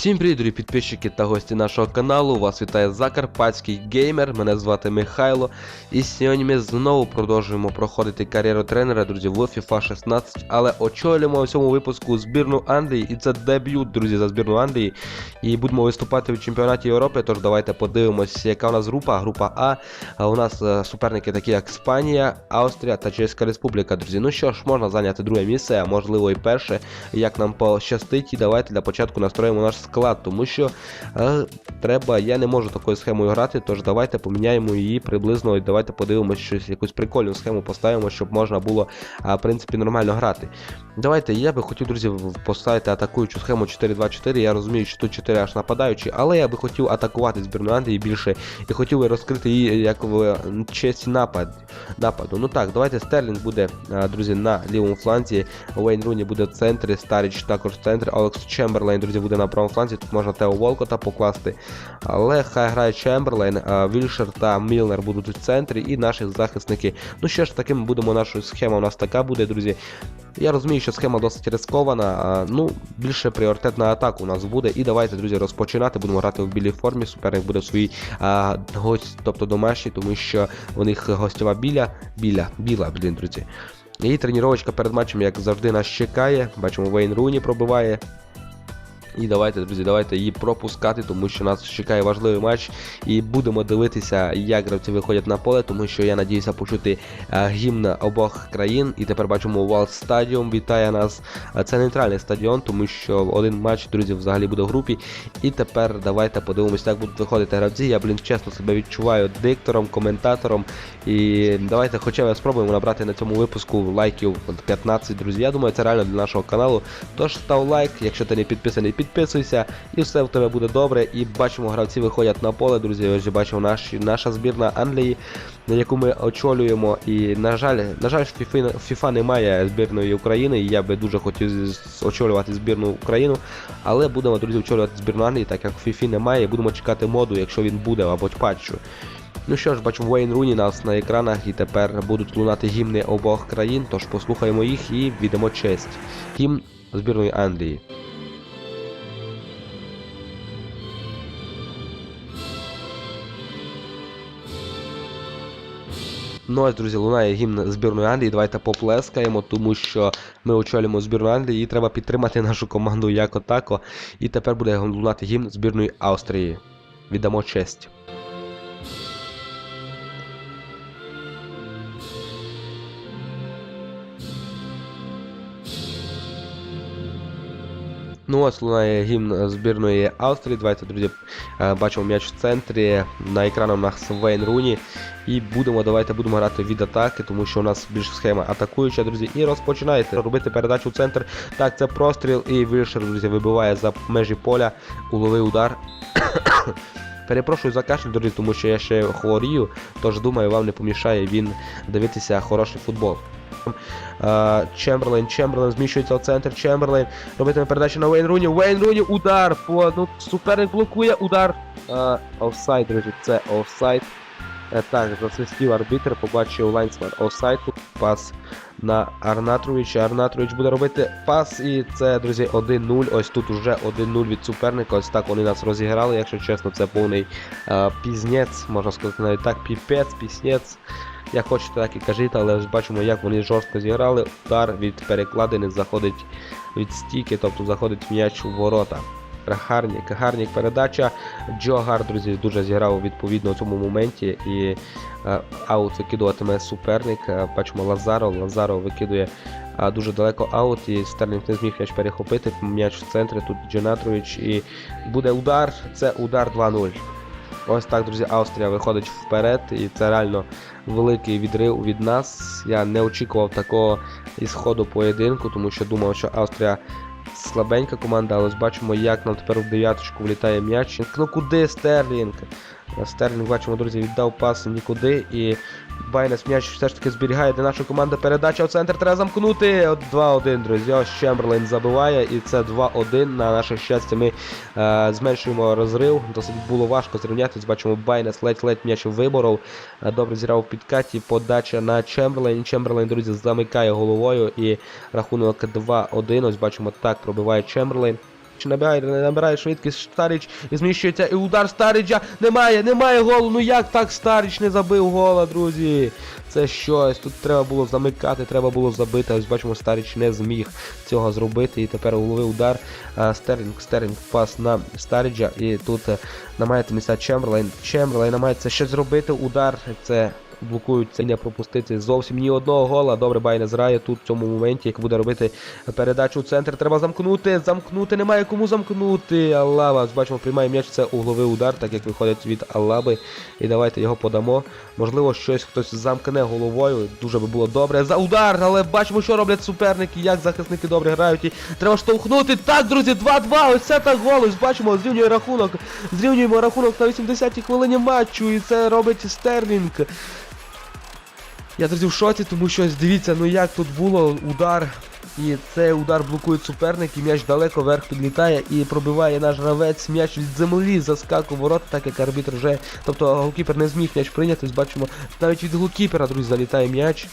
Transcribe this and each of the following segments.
Всім привіт, дорогі підписчики та гості нашого каналу. Вас вітає Закарпатський геймер. Мене звати Михайло. І сьогодні ми знову продовжуємо проходити кар'єру тренера, друзі, в FIFA 16. Але очолюємо у цьому випуску збірну Англії. І це дебют, друзі, за збірну Англії. І будемо виступати в чемпіонаті Європи. Тож давайте подивимося, яка у нас група. Група А. А у нас е, суперники такі, як Іспанія, Австрія та Чеська Республіка, друзі. Ну що ж, можна зайняти друге місце, а можливо і перше. Як нам пощастить, і давайте для початку настроїмо наш склад, тому що е, треба, я не можу такою схемою грати, тож давайте поміняємо її приблизно і давайте подивимося щось, якусь прикольну схему поставимо, щоб можна було а, в принципі нормально грати. Давайте, я би хотів, друзі, поставити атакуючу схему 4-2-4. Я розумію, що тут 4 аж нападаючі, але я би хотів атакувати збірну Англії більше і хотів би розкрити її як в е, честі напад, нападу. Ну так, давайте Стерлінг буде, друзі, на лівому фланзі, Вейн Руні буде в центрі, Старіч також в центрі, Олекс Чемберлейн, друзі, буде на правому фланзі. Тут можна Тео Волкота покласти. Але хай грає Чемберлейн, Вільшер та Мілнер будуть у центрі, і наші захисники. Ну що ж, таким будемо наша схема у нас така буде, друзі. Я розумію, що схема досить рискована, ну, більше пріоритет на атаку у нас буде. І давайте, друзі, розпочинати. Будемо грати в білій формі. Суперник буде в а, гость, тобто домашній, тому що у них гостєва біля, біля, біла, блін, друзі. І тренувачка перед матчем, як завжди, нас чекає. Бачимо, Вейн Руні пробиває. І давайте, друзі, давайте її пропускати, тому що нас чекає важливий матч. І будемо дивитися, як гравці виходять на поле, тому що я надіюся почути е, гімн обох країн. І тепер бачимо Wall Stadium вітає нас. Е, Це нейтральний стадіон, тому що один матч, друзі, взагалі буде в групі. І тепер давайте подивимося, як будуть виходити гравці. Я, блін, чесно себе відчуваю диктором, коментатором. І давайте хоча б спробуємо набрати на цьому випуску лайків 15, друзі. Я думаю, це реально для нашого каналу. Тож став лайк, якщо ти не підписаний, підписуйся, і все в тебе буде добре. І бачимо, гравці виходять на поле, друзі. Ось бачимо наші, наша збірна Англії, яку ми очолюємо. І на жаль, на жаль, FIFA, FIFA немає збірної України. І я би дуже хотів очолювати збірну Україну. Але будемо, друзі, очолювати збірну Англії, так як FIFA немає. і Будемо чекати моду, якщо він буде, або патчу. Ну що ж, бачимо Вейн Руні нас на екранах і тепер будуть лунати гімни обох країн, тож послухаємо їх і віддамо честь. Гімн збірної Англії. Ну ось, друзі, лунає гімн збірної Англії. Давайте поплескаємо, тому що ми очолюємо збірну Англії і треба підтримати нашу команду як отако. І тепер буде лунати гімн збірної Австрії. Віддамо честь. Ну ось лунає гімн збірної Австрії. Давайте, друзі, е, бачимо м'яч в центрі. На екрані у нас Вейн Руні. І будемо, давайте будемо грати від атаки, тому що у нас більш схема атакуюча, друзі. І розпочинаєте робити передачу в центр. Так, це простріл і Вільшер, друзі, вибиває за межі поля, уловий удар. Перепрошую за кашель, друзі, тому що я ще хворію, тож думаю, вам не помішає він дивитися хороший футбол. Е, Чемберлейн, Чемберлейн зміщується в центр. Чемберлейн робитиме передачу на Вейн Руні. Вейн Руні, удар! По, ну, суперник блокує удар. Е, Офсайд, друзі, це офсайд. Е, Так, засвистів арбітр, побачив лайнсмен офсайд. Пас на Арнатровича. Арнатрович буде робити пас, і це, друзі, 1-0. Ось тут уже 1-0 від суперника. Ось так вони нас розіграли. Якщо чесно, це повний пізнець, можна сказати навіть так, піпець, піснець. Як хочете, так і кажіть, але ось бачимо, як вони жорстко зіграли. Удар від перекладини заходить від стійки, тобто заходить м'яч у ворота. Гарнік, гарнік передача. Джо Гар, друзі, дуже зіграв відповідно у цьому моменті. І е, аут викидуватиме суперник. Е, бачимо Лазаро. Лазаро викидує е, дуже далеко аут, і Стерлінг не зміг м'яч перехопити. М'яч в центрі, тут Дженатрович. І буде удар. Це удар 2-0. Ось так, друзі, Австрія виходить вперед, і це реально великий відрив від нас. Я не очікував такого ісходу поєдинку, тому що думав, що Австрія слабенька команда, але бачимо, як нам тепер в дев'яточку влітає м'яч. Ну куди Стерлінг? Стерлінг, бачимо, друзі, віддав пас нікуди і Байнес м'яч все ж таки зберігає для нашої команди. Передача в центр треба замкнути. От 2-1, друзі. Ось Чемберлейн забиває, і це 2-1. На наше щастя, ми е, зменшуємо розрив. Досить було важко зрівнятися. Бачимо, Байнес ледь-ледь м'яч виборов. Е, Добре зіграв в підкаті. Подача на Чемберлейн. Чемберлейн, друзі, замикає головою. І рахунок 2-1. Ось бачимо, так пробиває Чемберлейн. Набирає, набирає швидкість Старич і зміщується. І удар Старича. Немає, немає голу. Ну як так Старич не забив гола, друзі? Це щось. Тут треба було замикати, треба було забити. Ось бачимо, Старич не зміг цього зробити. І тепер головий удар. А, Стерлінг, Стерлінг пас на Старіджа. І тут е, намагається місця Чемберлейн. Чемберлейн намагається щось зробити. Удар. Це блокують це не пропустити зовсім ні одного гола. Добре, Бай не зрає тут в цьому моменті, як буде робити передачу в центр. Треба замкнути. Замкнути, немає кому замкнути. Аллаба, бачимо, приймає м'яч. Це угловий удар, так як виходить від Аллаби. І давайте його подамо. Можливо, щось хтось замкне головою. Дуже би було добре. За удар, але бачимо, що роблять суперники, як захисники добре грають. І треба штовхнути. Так, друзі, 2-2. Ось це так гол. Ось бачимо, зрівнює рахунок. Зрівнюємо рахунок на 80-й хвилині матчу. І це робить Стерлінг. Я друзі в шоці, тому що дивіться, ну як тут було удар. І цей удар блокує суперник, і м'яч далеко вверх підлітає і пробиває наш гравець. М'яч від землі заскакує ворот, так як арбітр вже. Тобто голкіпер не зміг м'яч прийняти. Бачимо, навіть від голкіпера, друзі, залітає м'яч.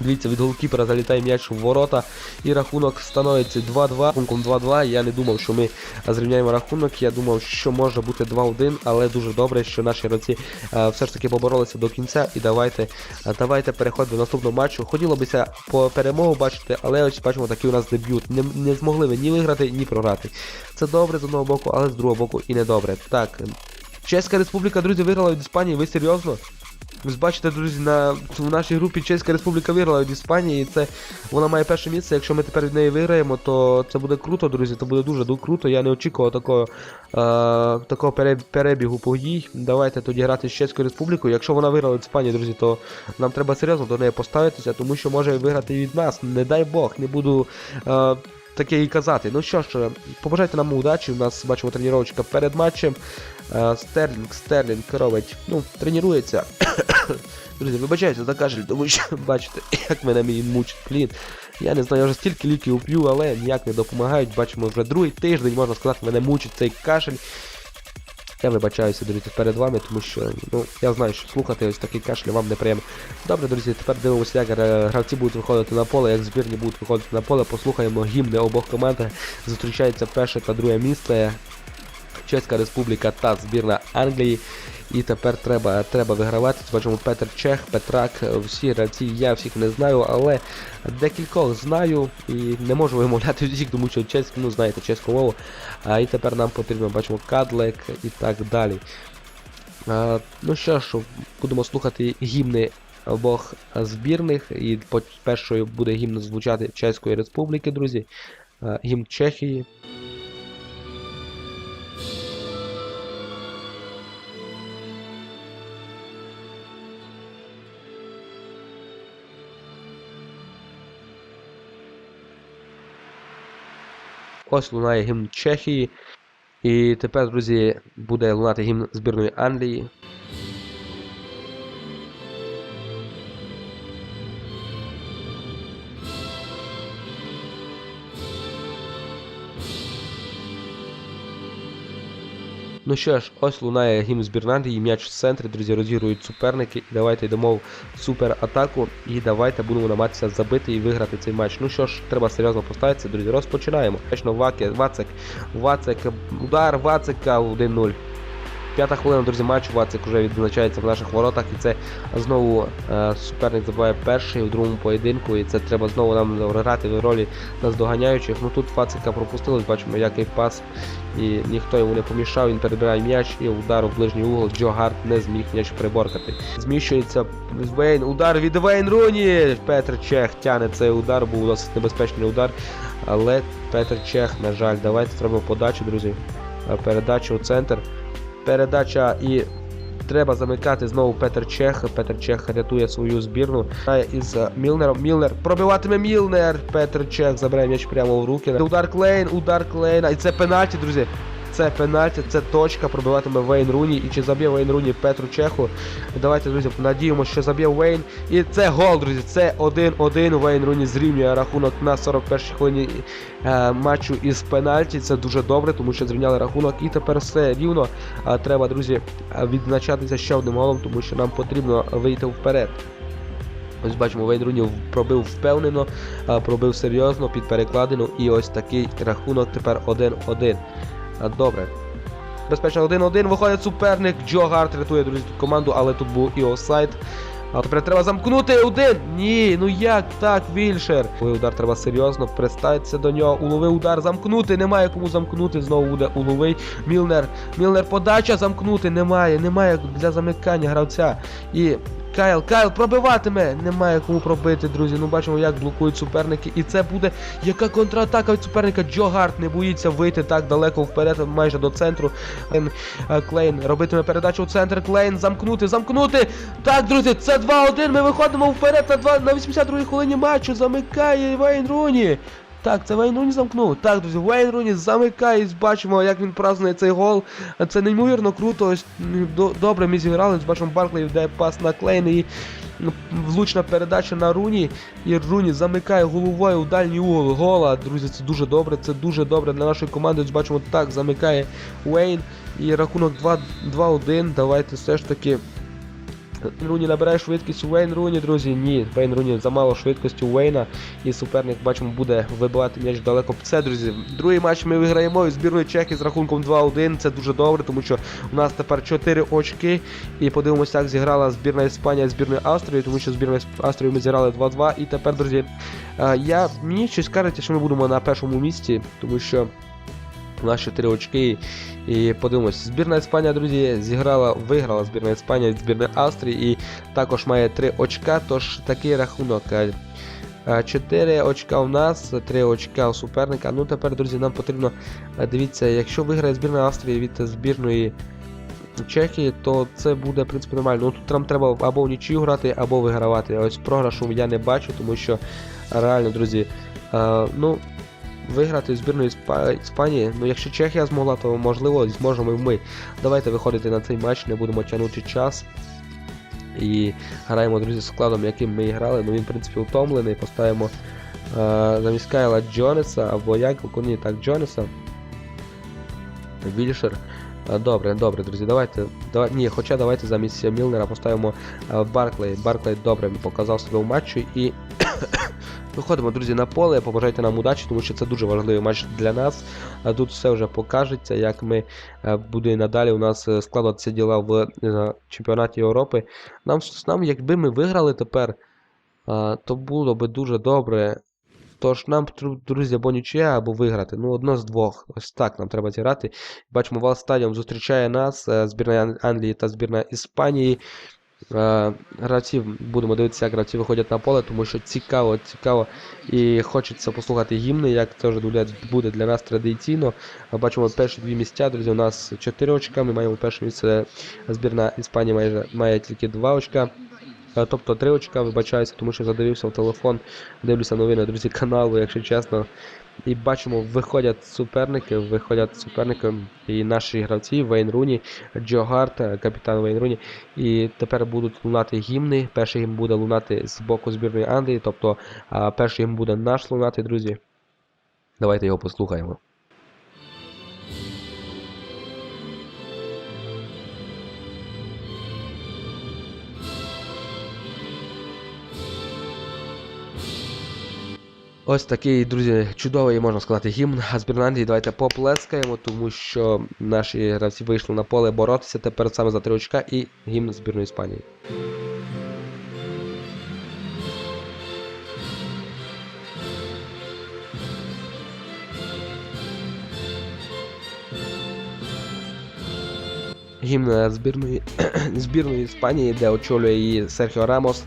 Дивіться, від голкіпера залітає м'яч в ворота і рахунок становиться 2-2. Рахунком 2-2. Я не думав, що ми зрівняємо рахунок. Я думав, що може бути 2-1, але дуже добре, що наші гравці е, все ж таки поборолися до кінця. І давайте е, давайте переходимо до наступного матчу. Хотілося б по перемогу бачити, але ось бачимо такий у нас дебют. Не, не змогли ми ні виграти, ні програти. Це добре з одного боку, але з другого боку і не добре. Так. Чеська Республіка, друзі, виграла від Іспанії. Ви серйозно? Ви бачите, друзі, на в нашій групі Чеська Республіка виграла від Іспанії, і це вона має перше місце. Якщо ми тепер від неї виграємо, то це буде круто, друзі. Це буде дуже дуже круто. Я не очікував такого е, такого перебігу подій. Давайте тоді грати з Чеською Республікою. Якщо вона виграла від Іспанії, друзі, то нам треба серйозно до неї поставитися, тому що може виграти від нас. Не дай Бог, не буду. Е, Таке і казати. Ну що ж, побажайте нам удачі. У нас бачимо тренувачка перед матчем. Е, Стерлінг, Стерлінг робить, ну, тренується. Друзі, вибачайте за кашель, тому що бачите, як мене мій мучить блін. Я не знаю, я вже стільки ліків п'ю, але ніяк не допомагають. Бачимо, вже другий тиждень, можна сказати, мене мучить цей кашель. Я вибачаюся, друзі, перед вами, тому що ну, я знаю, що слухати ось такий кашель вам неприємно. Добре, друзі, тепер дивимося, як гравці будуть виходити на поле, як збірні будуть виходити на поле. Послухаємо гімни обох команд. Зустрічається перше та друге місце. Чеська Республіка та збірна Англії. І тепер треба треба вигравати. Бачимо Петр Чех, Петрак, всі гравці, я всіх не знаю, але декількох знаю і не можу вимовляти всіх, тому що чеську, ну знаєте, чеську мову. А і тепер нам потрібно, бачимо, Кадлек і так далі. А, ну що ж, будемо слухати гімни обох збірних. І першою буде гімн звучати Чеської Республіки, друзі. Гімн Чехії. Ось лунає гімн Чехії. І тепер, друзі, буде лунати гімн збірної Англії. Ну що ж, ось лунає гімн з Бірнанді і м'яч в центрі, друзі, розігрують суперники. І давайте йдемо в суператаку. І давайте будемо намагатися забити і виграти цей матч. Ну що ж, треба серйозно поставитися, друзі. Розпочинаємо. Ваки, Вацик, Вацик, удар Вацика 1-0. П'ята хвилина, друзі, матчу Вацик вже відзначається в наших воротах. І це знову е, суперник забуває перший у другому поєдинку. І це треба знову нам грати в ролі наздоганяючих. Ну тут Вацика пропустили, бачимо, який пас. І ніхто йому не помішав, він перебирає м'яч і удар у ближній угол. Джо Гарт не зміг м'яч приборкати. Зміщується Вейн. Удар від Вейн Руні. Петр Чех тяне цей удар, був досить небезпечний удар. Але Петр Чех, на жаль, давайте зробимо подачу, друзі. Е, Передачу у центр. Передача і треба замикати знову Петр Чех. Петр Чех рятує свою збірну. Із е, Мілнером. Мілнер пробиватиме Мілнер. Петр Чех забирає м'яч прямо в руки. Удар Клейн, удар Клейна. І це пенальті, друзі. Це пенальті, це точка, пробиватиме Вейн Руні. І чи заб'є Вейн Руні Петру Чеху? Давайте, друзі, надіємося, що заб'є Вейн. І це гол, друзі. Це 1-1. Вейн Руні зрівнює рахунок на 41-й хвилині е, матчу із пенальті. Це дуже добре, тому що зрівняли рахунок. І тепер все рівно. А треба, друзі, відзначатися ще одним голом, тому що нам потрібно вийти вперед. Ось бачимо, Вейн Руні пробив впевнено, пробив серйозно під перекладину. І ось такий рахунок тепер 1-1. Добре. Безпечно 1-1. Виходить суперник. Джо Гарт рятує друзі тут команду, але тут був і офсайд. А тепер треба замкнути один. Ні, ну як так, Вільшер? Уловий удар треба серйозно, пристається до нього. Уловий удар замкнути. Немає кому замкнути. Знову буде уловий. Мілнер. Мілнер подача замкнути. Немає. Немає для замикання гравця. І. Кайл, Кайл пробиватиме! Немає кому пробити, друзі. Ну бачимо, як блокують суперники. І це буде яка контратака від суперника. Джо Гарт не боїться вийти так далеко вперед, майже до центру. Клейн, е, робитиме передачу у центр. Клейн замкнути, замкнути. Так, друзі, це 2-1. Ми виходимо вперед на 2, на 82-й хвилині матчу. Замикає Вейн Руні. Так, це Вейн Руні замкнув. Так, друзі, Вейн Руні замикає. Бачимо, як він празднує цей гол. Це неймовірно круто. Ось добре ми зіграли. Ось Бачимо, Барклey йде пас на Клейн і влучна передача на Руні. І Руні замикає головою у дальній угол гола. Друзі, це дуже добре. Це дуже добре для нашої команди. Ось бачимо, так замикає Уейн. І рахунок 2 2-1. Давайте все ж таки. Руні набирає швидкість Уейн Руні, друзі. Ні, Вейн Руні замало швидкості у Уейна. І суперник, бачимо, буде вибивати м'яч далеко. Це, друзі. Другий матч ми виграємо із збірної Чехії з рахунком 2-1. Це дуже добре, тому що у нас тепер 4 очки. І подивимося, як зіграла збірна Іспанія з збірною Австрії, тому що збірна Австрії ми зіграли 2-2. І тепер, друзі, е, я, мені щось кажеться, що ми будемо на першому місці, тому що. Нас 4 очки. І подивимось, збірна Іспанія, друзі, зіграла, виграла збірна Іспанія від збірної Австрії і також має 3 очка, тож такий рахунок. 4 очка у нас, 3 очка у суперника. Ну тепер, друзі, нам потрібно. е, Дивіться, якщо виграє збірна Австрії від збірної Чехії, то це буде в принципі нормально. Ну тут нам треба або в нічию грати, або вигравати. Ось програшу я не бачу, тому що реально, друзі, е, ну. Виграти збірну Іспа- Іспанії, ну якщо Чехія змогла, то можливо зможемо і ми. Давайте виходити на цей матч, не будемо тягнути час. І граємо, друзі, з складом, яким ми грали. Ну він, в принципі, утомлений. Поставимо е, замість Кайла Джонеса або як ні, так, Джонеса. Вільшер. Е, Добре, добре, друзі, давайте. Давай, ні, хоча давайте замість Мілнера поставимо е, Барклей. Барклей добре показав себе в матчі і. Виходимо, друзі, на поле. Побажайте нам удачі, тому що це дуже важливий матч для нас. Тут все вже покажеться, як ми е, буде надалі у нас е, складатися діла в е, чемпіонаті Європи. Нам, нам якби ми виграли тепер, то було би дуже добре. Тож нам, друзі, або нічия, або виграти. Ну, одно з двох. Ось так нам треба зіграти. Бачимо, Вал Стадіум зустрічає нас, збірна Англії та збірна Іспанії. Е, Гравців будемо дивитися, як гравці виходять на поле, тому що цікаво, цікаво і хочеться послухати гімни, як це вже буде для нас традиційно. Бачимо перші дві місця, друзі. У нас 4 очка. Ми маємо перше місце. Збірна Іспанії майже має тільки 2 очка. Е, Тобто 3 очка, вибачаюся, тому що задивився в телефон, дивлюся новини, друзі, каналу, якщо чесно. І бачимо, виходять суперники, виходять суперники і наші гравці Вейн Руні, Джо Гарт, капітан Вейн Руні. І тепер будуть лунати гімни. Перший гімн буде лунати з боку збірної Англії, тобто перший гімн буде наш лунати, друзі. Давайте його послухаємо. Ось такий, друзі, чудовий, можна сказати, гімн збірної Англії. Давайте поплескаємо, тому що наші гравці вийшли на поле боротися тепер саме за три очка і гімн збірної Іспанії. Гімн збірної, збірної Іспанії, де очолює її Серхіо Рамос,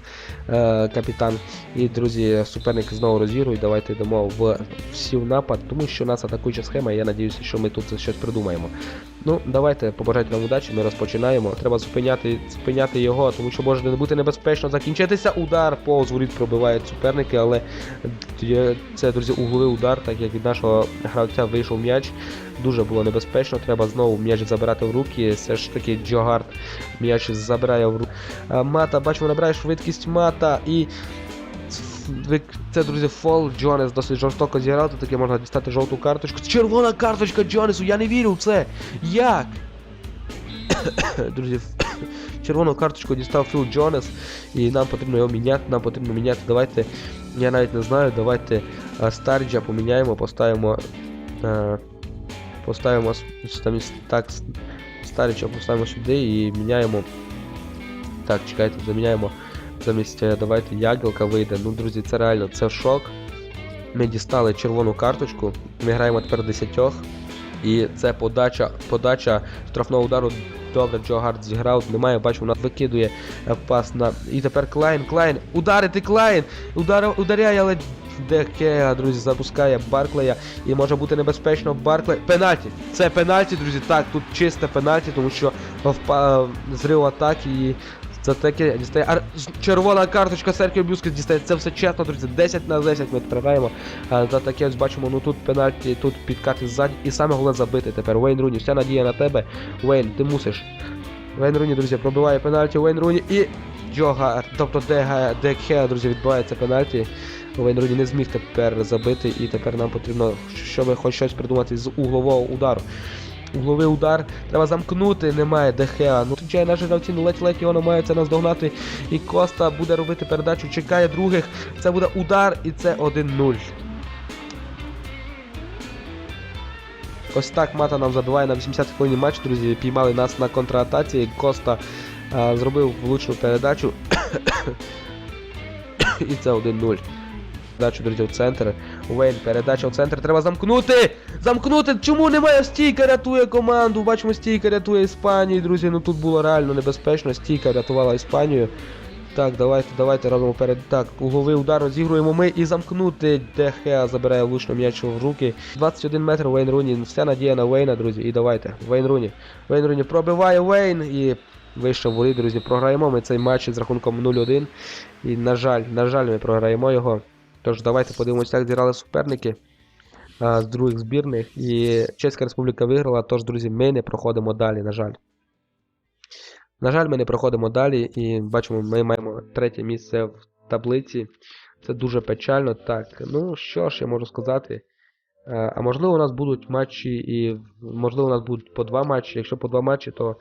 капітан. І, друзі, суперник знову розігрують. Давайте йдемо в сів напад, тому що у нас атакуюча схема, і я надіюся, що ми тут щось придумаємо. Ну, давайте побажайте нам удачі, ми розпочинаємо. Треба зупиняти, зупиняти його, тому що може бути небезпечно закінчитися. Удар повз воріт пробивають суперники, але е, це, друзі, угловий удар, так як від нашого гравця вийшов м'яч. Дуже було небезпечно. Треба знову м'яч забирати в руки. Все ж таки Джогард м'яч забирає в руки. Мата, бачимо, набирає швидкість мата і. Це, друзі, фол. Джонес досить жорстоко зіграв. Тут таки можна дістати жовту карточку. Червона карточка Джонесу, я не вірю в це. Як? Друзі, червону карточку дістав Філ Джонес, і нам потрібно його міняти, нам потрібно міняти. Давайте, я навіть не знаю, давайте е, Старіджа поміняємо, поставимо. Е, поставимо там, так, с- Старіджа поставимо сюди і міняємо. Так, чекайте, заміняємо замість е, давайте Ягілка вийде. Ну, друзі, це реально це шок. Ми дістали червону карточку. Ми граємо тепер десятьох. І це подача, подача штрафного удару. Добре, Джо Гард зіграв. Немає, бачу, вона викидує е, пас на. І тепер Клайн, Клайн! Ударити Клайн! Удар, ударяє, але Дехеа, друзі, запускає Барклея. І може бути небезпечно Барклей. Пенальті! Це пенальті, друзі. Так, тут чисте пенальті, тому що впа... зрив атаки і це таке дістає. Ар... Червона карточка Серкіо Бюскес дістає. Це все чесно, друзі. 10 на 10 ми. А, за таке ось бачимо, ну тут пенальті, тут підкати ззаді. І саме головне забити тепер. Вейн Руні, вся надія на тебе. Вейн, ти мусиш. Вейн Руні, друзі, пробиває пенальті. Вейн Руні і Джога, тобто Дега, Декхеа, друзі, відбувається пенальті. Вейн Руні не зміг тепер забити, і тепер нам потрібно, щоб хоч щось придумати з углового удару. Угловий удар треба замкнути, немає Дехеа. Ну, звичайно, наші гравці, ну ледь-ледь його намагаються наздогнати. І Коста буде робити передачу, чекає других. Це буде удар, і це 1-0. Ось так Мата нам забиває на 80 хвилині матч, друзі. Піймали нас на контратаці. Коста а, зробив влучну передачу. і це 1-0. Передачу, друзі, в центр. Уейн, передача в центр. Треба замкнути! Замкнути! Чому немає стійка рятує команду? Бачимо, стійка рятує Іспанію, друзі. Ну тут було реально небезпечно. Стійка рятувала Іспанію. Так, давайте, давайте робимо перед. Так, угловий удар розігруємо ми і замкнути. Дехеа забирає влучно м'яч в руки. 21 метр Вейн Руні. Вся надія на Вейна, друзі. І давайте. Вейн Руні. Вейн Руні пробиває Вейн і вийшов воли, друзі. Програємо ми цей матч з рахунком 0-1. І, на жаль, на жаль, ми програємо його. Тож давайте подивимося, як зіграли суперники а, з других збірних. І Чеська Республіка виграла, тож, друзі, ми не проходимо далі, на жаль. На жаль, ми не проходимо далі і бачимо, ми маємо третє місце в таблиці. Це дуже печально. Так, ну що ж я можу сказати. А можливо, у нас будуть матчі, і можливо, у нас будуть по два матчі. Якщо по два матчі, то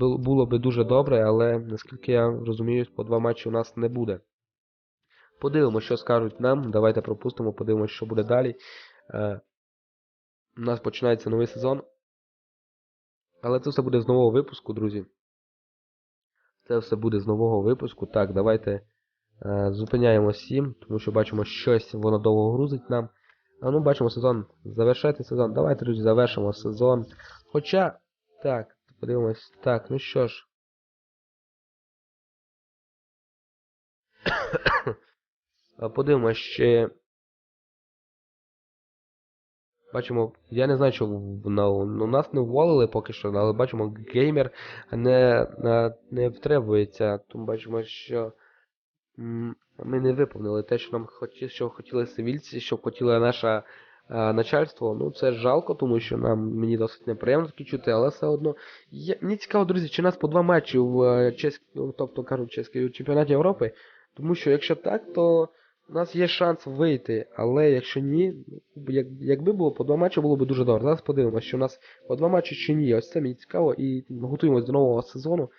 було би дуже добре, але наскільки я розумію, по два матчі у нас не буде. Подивимося, що скажуть нам. Давайте пропустимо, подивимося, що буде далі. Е, У нас починається новий сезон. Але це все буде з нового випуску, друзі. Це все буде з нового випуску. Так, давайте е, зупиняємо 7, тому що бачимо, щось воно довго грузить нам. А ну бачимо сезон. Завершайте сезон. Давайте, друзі, завершимо сезон. Хоча. Так, подивимось. Так, ну що ж. А, Подивимось ще. Бачимо, я не знаю, що ну, нас не уволили поки що, але бачимо, геймер не, не, втребується. Тому бачимо, що ми не виповнили те, що нам хоті, що хотіли сивільці, що хотіло наше е, начальство. Ну це жалко, тому що нам мені досить неприємно таке чути, але все одно. Я, мені цікаво, друзі, чи нас по два матчі в чеськ, ну, тобто кажуть, чеській чемпіонаті Європи. Тому що якщо так, то у нас є шанс вийти, але якщо ні, як, якби було по два матчі, було б дуже добре. Зараз подивимося, що у нас по два матчі чи ні. Ось це мені цікаво і готуємось до нового сезону.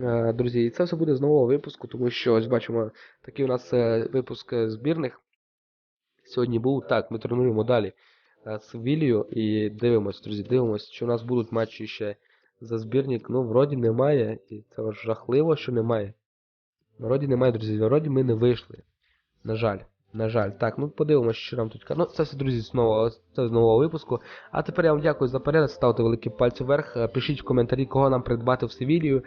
Е, Друзі, і це все буде з нового випуску, тому що ось бачимо, такий у нас е, випуск е, збірних. Сьогодні був. Так, ми тренуємо далі е, Севілію і дивимось, друзі, дивимось, чи у нас будуть матчі ще за збірник. Ну, вроді немає, і це жахливо, що немає. Вроді немає, друзі, вроді ми не вийшли. На жаль, на жаль. Так, ну подивимося, що нам тут каже. Ну, це все, друзі, знову це з нового випуску. А тепер я вам дякую за перегляд, ставте великі пальці вверх, е, пишіть в коментарі, кого нам придбати в Севілію.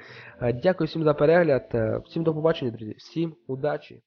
Дякую всім за перегляд. е, Всім до побачення, друзі. Всім удачі!